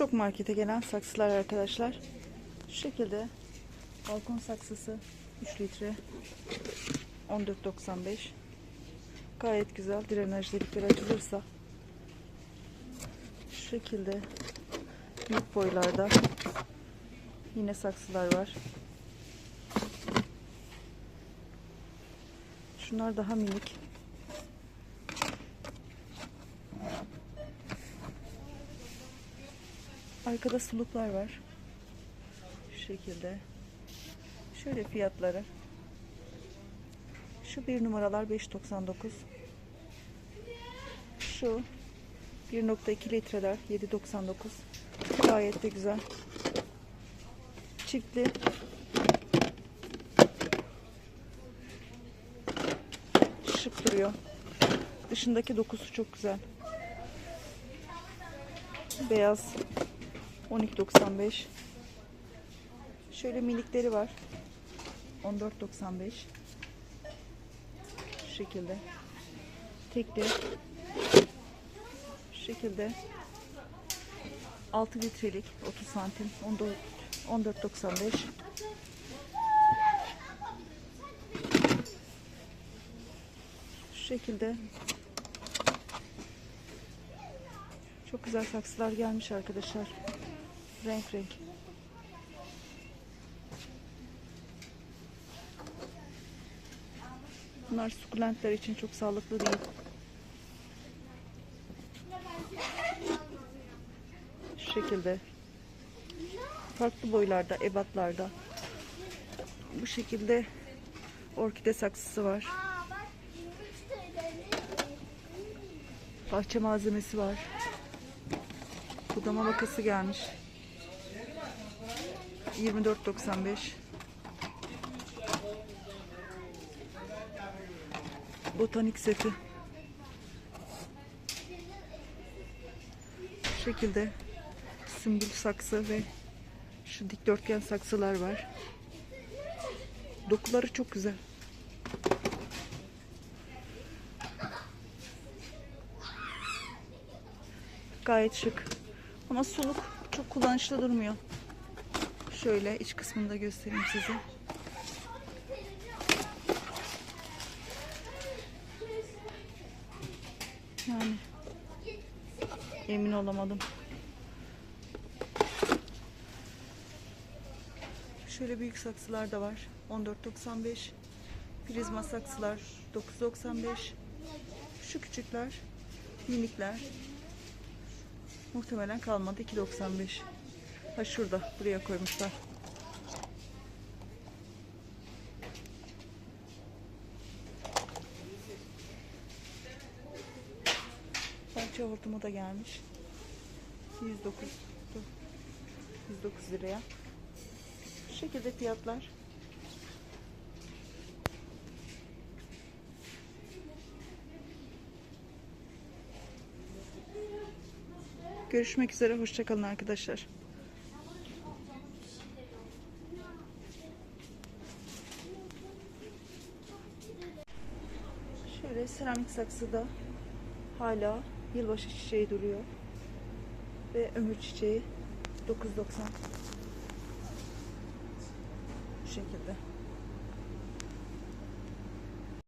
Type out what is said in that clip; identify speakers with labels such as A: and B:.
A: Şok markete gelen saksılar arkadaşlar. Şu şekilde balkon saksısı 3 litre 14.95 Gayet güzel drenaj delikleri açılırsa şu şekilde büyük boylarda yine saksılar var. Şunlar daha minik. Arkada suluklar var. Şu şekilde. Şöyle fiyatları. Şu bir numaralar 5.99. Şu 1.2 litreler 7.99. Gayet de güzel. Çiftli. Şık duruyor. Dışındaki dokusu çok güzel. Beyaz 12.95. Şöyle minikleri var. 14.95. Şu şekilde. Tekli. Şu şekilde. 6 litrelik 30 santim 14 14.95. Şu şekilde. Çok güzel saksılar gelmiş arkadaşlar. Renk renk. Bunlar sukulentler için çok sağlıklı değil. Şu şekilde. Farklı boylarda, ebatlarda. Bu şekilde orkide saksısı var. Bahçe malzemesi var. Budama makası gelmiş. 24.95 Botanik seti. Bu şekilde sümbül saksı ve şu dikdörtgen saksılar var. Dokuları çok güzel. Gayet şık. Ama suluk çok kullanışlı durmuyor. Şöyle iç kısmını da göstereyim size. Yani emin olamadım. Şöyle büyük saksılar da var. 14.95. Prizma saksılar 9.95. Şu küçükler, minikler. Muhtemelen kalmadı 2.95. Ha şurada buraya koymuşlar. Bahçe hortumu da gelmiş. 109 109 liraya. Bu şekilde fiyatlar. Görüşmek üzere. Hoşçakalın arkadaşlar. Şöyle seramik saksıda hala yılbaşı çiçeği duruyor. Ve ömür çiçeği 9.90 Bu şekilde.